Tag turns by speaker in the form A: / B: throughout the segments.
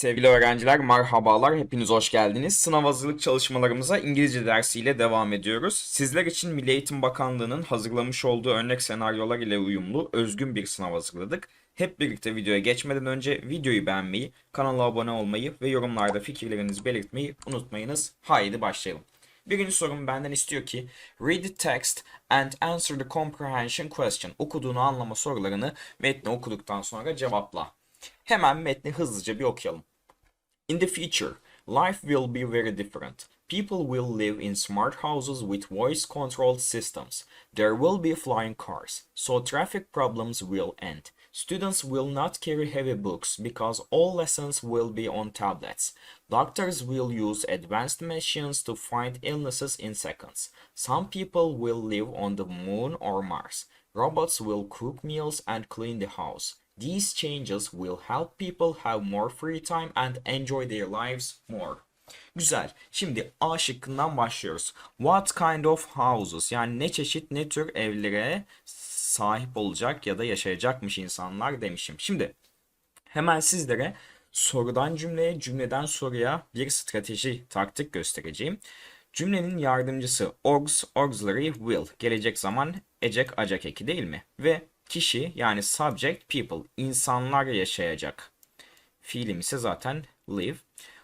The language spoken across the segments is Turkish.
A: Sevgili öğrenciler merhabalar, hepiniz hoş geldiniz. Sınav hazırlık çalışmalarımıza İngilizce dersiyle devam ediyoruz. Sizler için Milli Eğitim Bakanlığı'nın hazırlamış olduğu örnek senaryolar ile uyumlu özgün bir sınav hazırladık. Hep birlikte videoya geçmeden önce videoyu beğenmeyi, kanala abone olmayı ve yorumlarda fikirlerinizi belirtmeyi unutmayınız. Haydi başlayalım. Birinci sorum benden istiyor ki Read the text and answer the comprehension question. Okuduğunu anlama sorularını metni okuduktan sonra cevapla. Hemen metni hızlıca bir okuyalım. In the future, life will be very different. People will live in smart houses with voice controlled systems. There will be flying cars, so traffic problems will end. Students will not carry heavy books because all lessons will be on tablets. Doctors will use advanced machines to find illnesses in seconds. Some people will live on the moon or Mars. Robots will cook meals and clean the house. These changes will help people have more free time and enjoy their lives more. Güzel. Şimdi A şıkkından başlıyoruz. What kind of houses? Yani ne çeşit ne tür evlere sahip olacak ya da yaşayacakmış insanlar demişim. Şimdi hemen sizlere sorudan cümleye, cümleden soruya bir strateji, taktik göstereceğim. Cümlenin yardımcısı augs, auxiliary will. Gelecek zaman ecek acak eki değil mi? Ve kişi yani subject people. insanlar yaşayacak. Fiilim ise zaten live.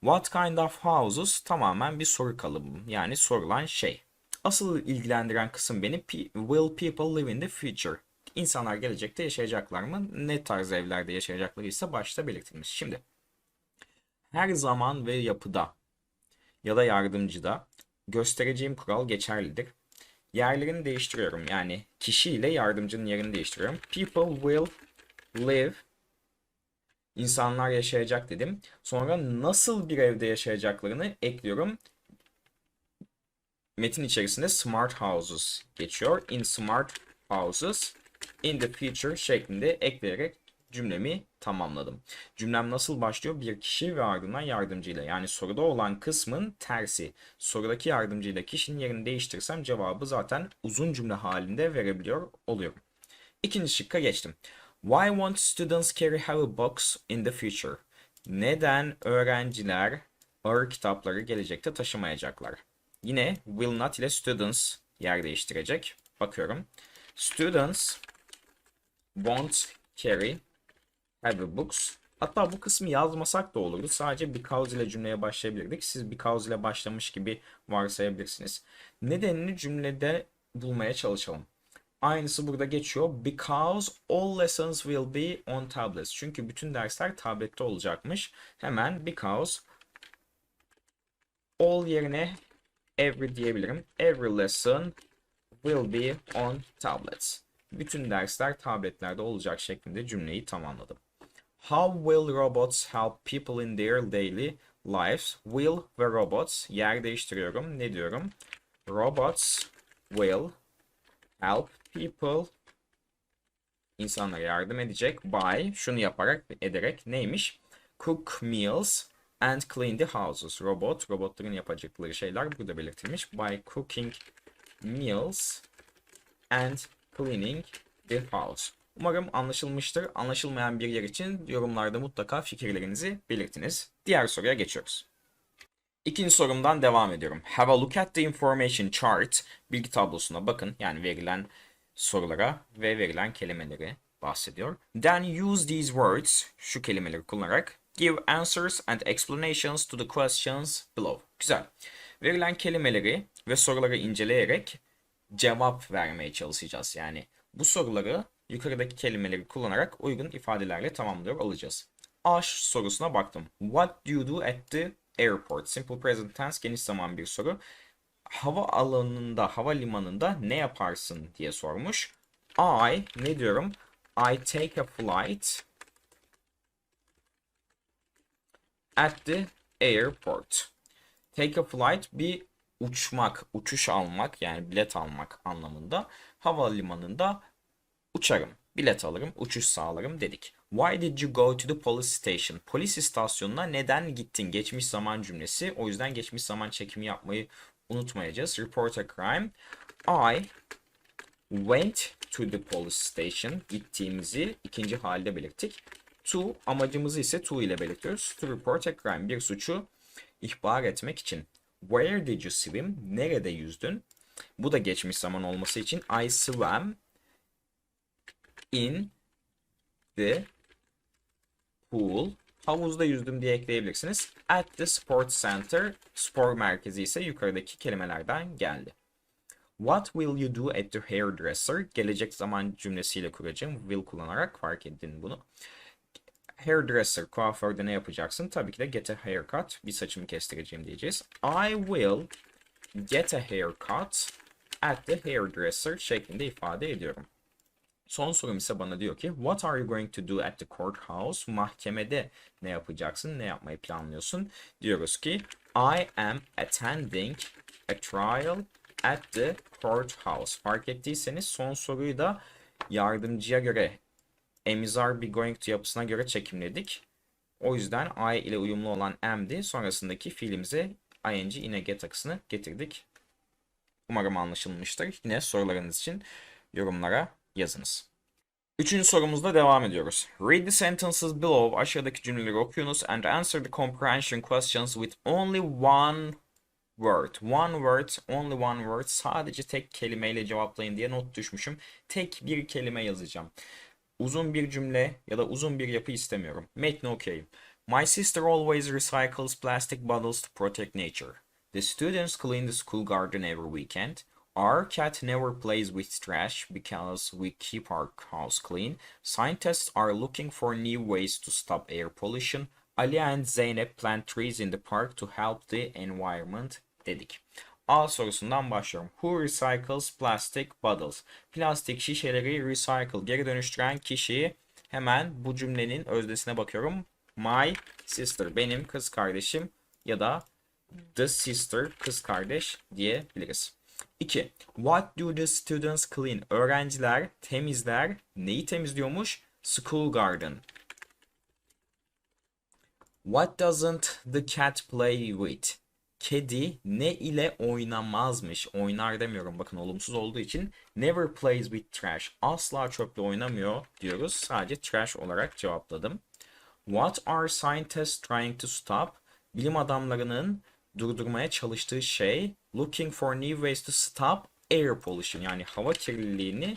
A: What kind of houses tamamen bir soru kalıbı. Yani sorulan şey. Asıl ilgilendiren kısım beni will people live in the future? İnsanlar gelecekte yaşayacaklar mı? Ne tarz evlerde yaşayacakları ise başta belirtilmiş. Şimdi her zaman ve yapıda ya da yardımcıda göstereceğim kural geçerlidir. Yerlerini değiştiriyorum. Yani kişi ile yardımcının yerini değiştiriyorum. People will live İnsanlar yaşayacak dedim. Sonra nasıl bir evde yaşayacaklarını ekliyorum. Metin içerisinde smart houses geçiyor. In smart houses in the future şeklinde ekleyerek cümlemi tamamladım. Cümlem nasıl başlıyor? Bir kişi ve ardından yardımcıyla. Yani soruda olan kısmın tersi. Sorudaki yardımcıyla kişinin yerini değiştirsem cevabı zaten uzun cümle halinde verebiliyor oluyorum. İkinci şıkka geçtim. Why won't students carry heavy books in the future? Neden öğrenciler ağır kitapları gelecekte taşımayacaklar? Yine will not ile students yer değiştirecek. Bakıyorum. Students won't carry heavy books. Hatta bu kısmı yazmasak da olurdu. Sadece because ile cümleye başlayabilirdik. Siz because ile başlamış gibi varsayabilirsiniz. Nedenini cümlede bulmaya çalışalım. Aynısı burada geçiyor. Because all lessons will be on tablets. Çünkü bütün dersler tablette olacakmış. Hemen because all yerine every diyebilirim. Every lesson will be on tablets. Bütün dersler tabletlerde olacak şeklinde cümleyi tamamladım. How will robots help people in their daily lives? Will ve robots yer değiştiriyorum. Ne diyorum? Robots will help people insanlara yardım edecek by şunu yaparak ederek neymiş? Cook meals and clean the houses. Robot, robotların yapacakları şeyler burada belirtilmiş. By cooking meals and cleaning the house. Umarım anlaşılmıştır. Anlaşılmayan bir yer için yorumlarda mutlaka fikirlerinizi belirtiniz. Diğer soruya geçiyoruz. İkinci sorumdan devam ediyorum. Have a look at the information chart. Bilgi tablosuna bakın. Yani verilen sorulara ve verilen kelimeleri bahsediyor. Then use these words, şu kelimeleri kullanarak give answers and explanations to the questions below. Güzel. Verilen kelimeleri ve soruları inceleyerek cevap vermeye çalışacağız. Yani bu soruları yukarıdaki kelimeleri kullanarak uygun ifadelerle tamamlıyor olacağız. A sorusuna baktım. What do you do at the airport? Simple present tense geniş zaman bir soru hava alanında, hava limanında ne yaparsın diye sormuş. I ne diyorum? I take a flight at the airport. Take a flight bir uçmak, uçuş almak yani bilet almak anlamında. Havalimanında uçarım, bilet alırım, uçuş sağlarım dedik. Why did you go to the police station? Polis istasyonuna neden gittin? Geçmiş zaman cümlesi. O yüzden geçmiş zaman çekimi yapmayı unutmayacağız. Report a crime. I went to the police station. Gittiğimizi ikinci halde belirttik. To amacımızı ise to ile belirtiyoruz. To report a crime. Bir suçu ihbar etmek için. Where did you swim? Nerede yüzdün? Bu da geçmiş zaman olması için I swam in the pool. Havuzda yüzdüm diye ekleyebilirsiniz. At the sports center. Spor merkezi ise yukarıdaki kelimelerden geldi. What will you do at the hairdresser? Gelecek zaman cümlesiyle kuracağım. Will kullanarak fark edin bunu. Hairdresser, kuaförde ne yapacaksın? Tabii ki de get a haircut. Bir saçımı kestireceğim diyeceğiz. I will get a haircut at the hairdresser şeklinde ifade ediyorum. Son sorum ise bana diyor ki What are you going to do at the courthouse? Mahkemede ne yapacaksın? Ne yapmayı planlıyorsun? Diyoruz ki I am attending a trial at the courthouse. Fark ettiyseniz son soruyu da yardımcıya göre emizar be going to yapısına göre çekimledik. O yüzden I ile uyumlu olan am'di. Sonrasındaki fiilimize ing yine get akısını getirdik. Umarım anlaşılmıştır. Yine sorularınız için yorumlara yazınız. Üçüncü sorumuzda devam ediyoruz. Read the sentences below. Aşağıdaki cümleleri okuyunuz and answer the comprehension questions with only one word. One word, only one word. Sadece tek kelimeyle cevaplayın diye not düşmüşüm. Tek bir kelime yazacağım. Uzun bir cümle ya da uzun bir yapı istemiyorum. Metni okuyayım. My sister always recycles plastic bottles to protect nature. The students clean the school garden every weekend. Our cat never plays with trash because we keep our house clean. Scientists are looking for new ways to stop air pollution. Ali and Zeynep plant trees in the park to help the environment dedik. A sorusundan başlıyorum. Who recycles plastic bottles? Plastik şişeleri recycle, geri dönüştüren kişiyi hemen bu cümlenin öznesine bakıyorum. My sister, benim kız kardeşim ya da the sister, kız kardeş diyebiliriz. 2. What do the students clean? Öğrenciler temizler. Neyi temizliyormuş? School garden. What doesn't the cat play with? Kedi ne ile oynamazmış? Oynar demiyorum bakın olumsuz olduğu için. Never plays with trash. Asla çöple oynamıyor diyoruz. Sadece trash olarak cevapladım. What are scientists trying to stop? Bilim adamlarının durdurmaya çalıştığı şey looking for new ways to stop air pollution yani hava kirliliğini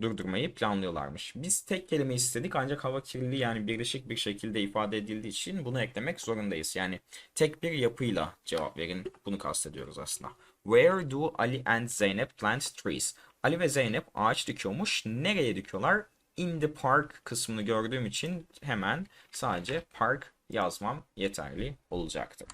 A: durdurmayı planlıyorlarmış. Biz tek kelime istedik ancak hava kirliliği yani birleşik bir şekilde ifade edildiği için bunu eklemek zorundayız. Yani tek bir yapıyla cevap verin. Bunu kastediyoruz aslında. Where do Ali and Zeynep plant trees? Ali ve Zeynep ağaç dikiyormuş. Nereye dikiyorlar? In the park kısmını gördüğüm için hemen sadece park yazmam yeterli olacaktır.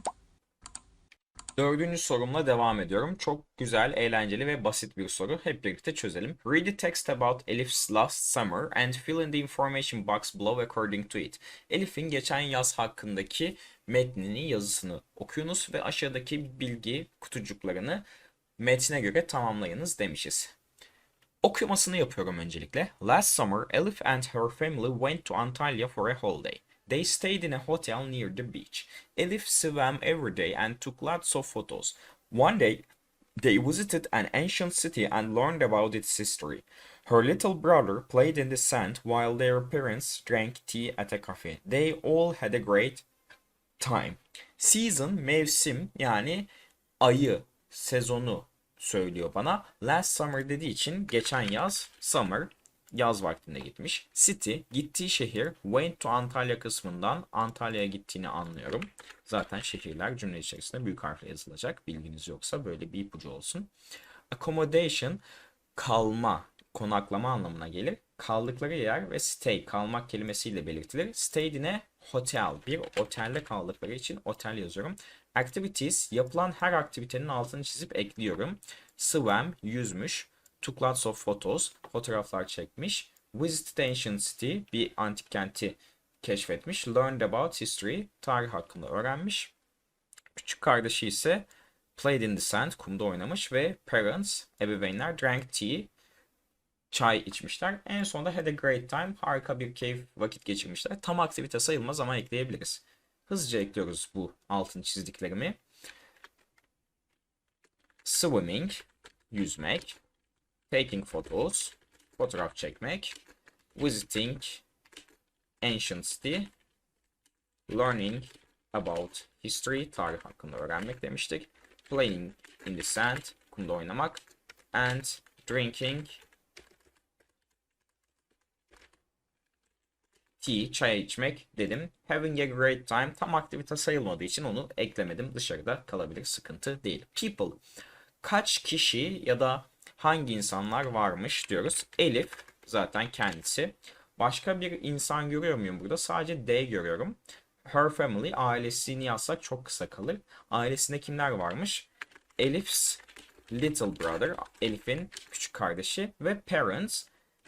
A: Dördüncü sorumla devam ediyorum. Çok güzel, eğlenceli ve basit bir soru. Hep birlikte çözelim. Read the text about Elif's last summer and fill in the information box below according to it. Elif'in geçen yaz hakkındaki metnini, yazısını okuyunuz ve aşağıdaki bilgi kutucuklarını metne göre tamamlayınız demişiz. Okumasını yapıyorum öncelikle. Last summer, Elif and her family went to Antalya for a holiday. They stayed in a hotel near the beach. Elif swam every day and took lots of photos. One day, they visited an ancient city and learned about its history. Her little brother played in the sand while their parents drank tea at a cafe. They all had a great time. Season, mevsim yani ayı, sezonu söylüyor bana. Last summer dediği için geçen yaz, summer yaz vaktinde gitmiş. City gittiği şehir went to Antalya kısmından Antalya'ya gittiğini anlıyorum. Zaten şehirler cümle içerisinde büyük harfle yazılacak. Bilginiz yoksa böyle bir ipucu olsun. Accommodation kalma, konaklama anlamına gelir. Kaldıkları yer ve stay kalmak kelimesiyle belirtilir. Stay yine hotel. Bir otelde kaldıkları için otel yazıyorum. Activities yapılan her aktivitenin altını çizip ekliyorum. Swam yüzmüş. Took lots of photos. Fotoğraflar çekmiş. Visited ancient city. Bir antik kenti keşfetmiş. Learned about history. Tarih hakkında öğrenmiş. Küçük kardeşi ise played in the sand. Kumda oynamış ve parents, ebeveynler drank tea. Çay içmişler. En sonunda had a great time. Harika bir keyif vakit geçirmişler. Tam aktivite sayılmaz ama ekleyebiliriz. Hızlıca ekliyoruz bu altın çizdiklerimi. Swimming, yüzmek. Taking photos, fotoğraf çekmek. Visiting, ancient city. Learning about history, tarih hakkında öğrenmek demiştik. Playing in the sand, kumda oynamak. And drinking tea, çay içmek dedim. Having a great time tam aktivite sayılmadığı için onu eklemedim. Dışarıda kalabilir, sıkıntı değil. People, kaç kişi ya da hangi insanlar varmış diyoruz. Elif zaten kendisi. Başka bir insan görüyor muyum burada? Sadece D görüyorum. Her family, ailesini yazsak çok kısa kalır. Ailesinde kimler varmış? Elif's little brother, Elif'in küçük kardeşi ve parents,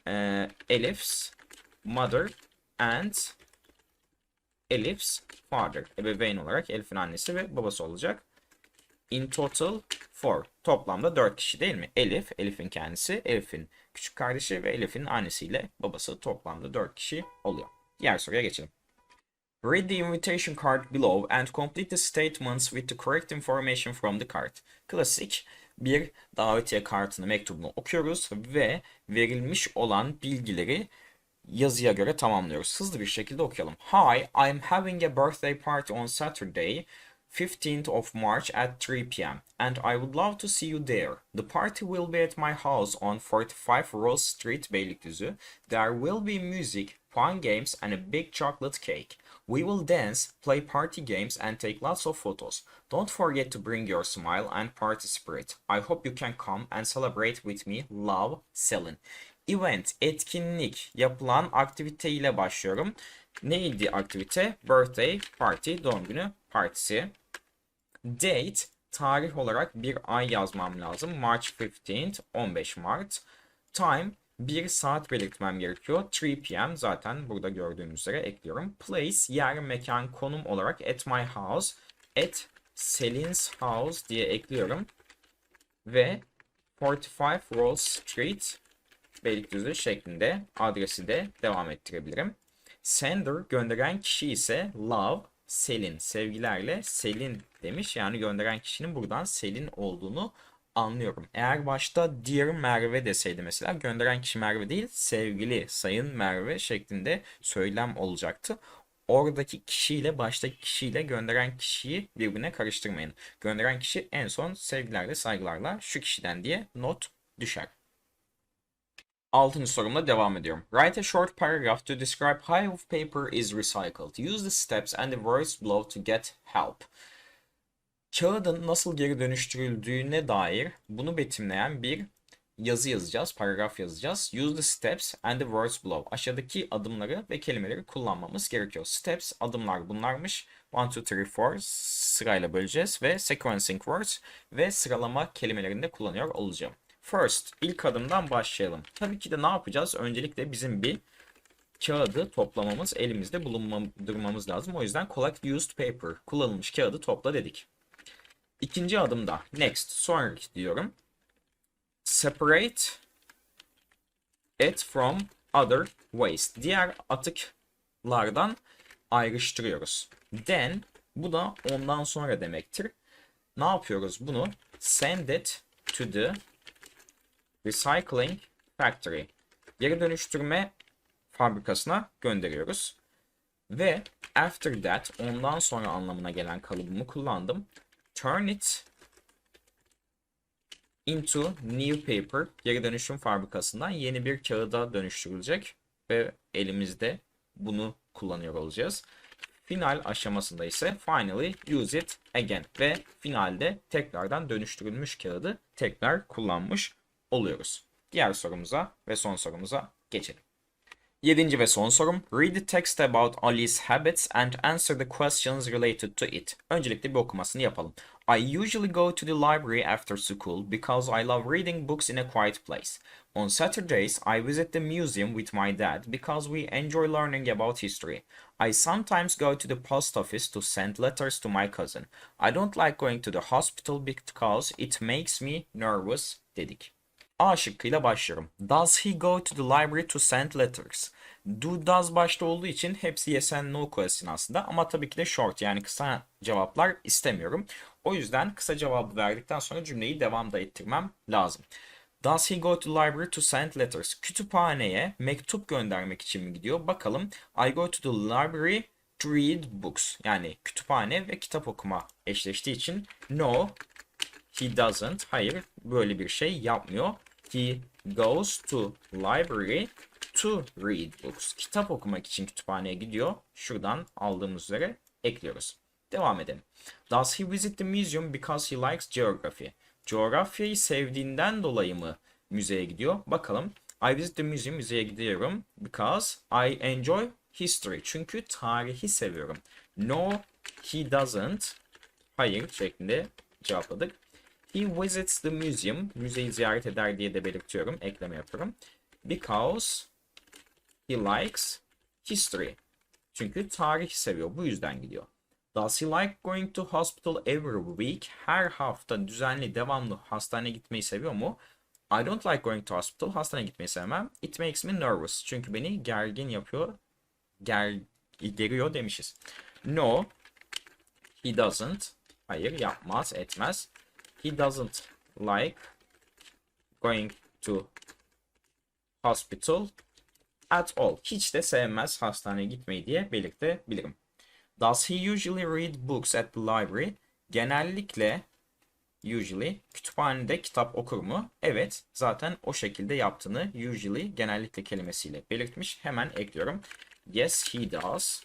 A: e, Elif's mother and Elif's father. Ebeveyn olarak Elif'in annesi ve babası olacak. In total four. Toplamda 4 kişi değil mi? Elif, Elif'in kendisi, Elif'in küçük kardeşi ve Elif'in annesiyle babası toplamda 4 kişi oluyor. Diğer soruya geçelim. Read the invitation card below and complete the statements with the correct information from the card. Klasik bir davetiye kartını, mektubunu okuyoruz ve verilmiş olan bilgileri yazıya göre tamamlıyoruz. Hızlı bir şekilde okuyalım. Hi, I'm having a birthday party on Saturday, 15th of March at 3 p.m. and I would love to see you there. The party will be at my house on 45 Rose Street, Beylikdüzü. There will be music, fun games and a big chocolate cake. We will dance, play party games and take lots of photos. Don't forget to bring your smile and party spirit. I hope you can come and celebrate with me. Love, Selin. Event, etkinlik, yapılan aktivite ile başlıyorum. Neydi aktivite? Birthday, party, doğum günü partisi. Date, tarih olarak bir ay yazmam lazım. March 15th, 15 Mart. Time, bir saat belirtmem gerekiyor. 3 p.m. zaten burada gördüğünüz üzere ekliyorum. Place, yer, mekan, konum olarak at my house, at Selin's house diye ekliyorum. Ve 45 Rose Street, Beylikdüzü şeklinde adresi de devam ettirebilirim. Sender gönderen kişi ise love Selin sevgilerle Selin demiş. Yani gönderen kişinin buradan Selin olduğunu anlıyorum. Eğer başta Dear Merve deseydi mesela gönderen kişi Merve değil sevgili Sayın Merve şeklinde söylem olacaktı. Oradaki kişiyle baştaki kişiyle gönderen kişiyi birbirine karıştırmayın. Gönderen kişi en son sevgilerle saygılarla şu kişiden diye not düşer. Altıncı sorumla devam ediyorum. Write a short paragraph to describe how paper is recycled. Use the steps and the words below to get help. Kağıdın nasıl geri dönüştürüldüğüne dair bunu betimleyen bir yazı yazacağız, paragraf yazacağız. Use the steps and the words below. Aşağıdaki adımları ve kelimeleri kullanmamız gerekiyor. Steps, adımlar bunlarmış. 1, 2, 3, 4 sırayla böleceğiz ve sequencing words ve sıralama kelimelerini kullanıyor olacağım. First, ilk adımdan başlayalım. Tabii ki de ne yapacağız? Öncelikle bizim bir kağıdı toplamamız, elimizde bulundurmamız lazım. O yüzden collect used paper, kullanılmış kağıdı topla dedik. İkinci adımda next, sonraki diyorum. Separate it from other waste. Diğer atıklardan ayrıştırıyoruz. Then, bu da ondan sonra demektir. Ne yapıyoruz bunu? Send it to the Recycling Factory. Geri dönüştürme fabrikasına gönderiyoruz. Ve after that ondan sonra anlamına gelen kalıbımı kullandım. Turn it into new paper. Geri dönüşüm fabrikasından yeni bir kağıda dönüştürülecek. Ve elimizde bunu kullanıyor olacağız. Final aşamasında ise finally use it again ve finalde tekrardan dönüştürülmüş kağıdı tekrar kullanmış oluyoruz. Diğer sorumuza ve son sorumuza geçelim. Yedinci ve son sorum. Read the text about Ali's habits and answer the questions related to it. Öncelikle bir okumasını yapalım. I usually go to the library after school because I love reading books in a quiet place. On Saturdays, I visit the museum with my dad because we enjoy learning about history. I sometimes go to the post office to send letters to my cousin. I don't like going to the hospital because it makes me nervous dedik. A şıkkıyla başlıyorum. Does he go to the library to send letters? Do does başta olduğu için hepsi yes and no question aslında ama tabii ki de short yani kısa cevaplar istemiyorum. O yüzden kısa cevabı verdikten sonra cümleyi devam da ettirmem lazım. Does he go to library to send letters? Kütüphaneye mektup göndermek için mi gidiyor? Bakalım. I go to the library to read books. Yani kütüphane ve kitap okuma eşleştiği için no, he doesn't. Hayır, böyle bir şey yapmıyor. He goes to library to read books. Kitap okumak için kütüphaneye gidiyor. Şuradan aldığımız üzere ekliyoruz. Devam edelim. Does he visit the museum because he likes geography? Coğrafyayı sevdiğinden dolayı mı müzeye gidiyor? Bakalım. I visit the museum, müzeye gidiyorum. Because I enjoy history. Çünkü tarihi seviyorum. No, he doesn't. Hayır şeklinde cevapladık. He visits the museum. Müzeyi ziyaret eder diye de belirtiyorum. Ekleme yapıyorum. Because he likes history. Çünkü tarih seviyor. Bu yüzden gidiyor. Does he like going to hospital every week? Her hafta düzenli, devamlı hastaneye gitmeyi seviyor mu? I don't like going to hospital. Hastaneye gitmeyi sevmem. It makes me nervous. Çünkü beni gergin yapıyor. Ger geriyor demişiz. No. He doesn't. Hayır yapmaz, etmez. He doesn't like going to hospital at all. Hiç de sevmez hastaneye gitmeyi diye belirtebilirim. Does he usually read books at the library? Genellikle usually kütüphanede kitap okur mu? Evet, zaten o şekilde yaptığını usually genellikle kelimesiyle belirtmiş. Hemen ekliyorum. Yes, he does.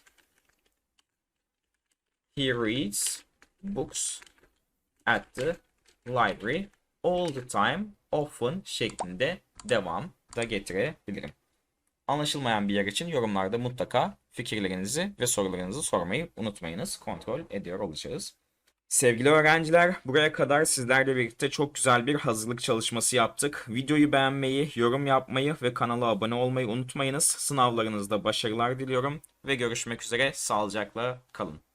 A: He reads books at the library all the time, often şeklinde devam da getirebilirim. Anlaşılmayan bir yer için yorumlarda mutlaka fikirlerinizi ve sorularınızı sormayı unutmayınız. Kontrol ediyor olacağız. Sevgili öğrenciler, buraya kadar sizlerle birlikte çok güzel bir hazırlık çalışması yaptık. Videoyu beğenmeyi, yorum yapmayı ve kanala abone olmayı unutmayınız. Sınavlarınızda başarılar diliyorum ve görüşmek üzere. Sağlıcakla kalın.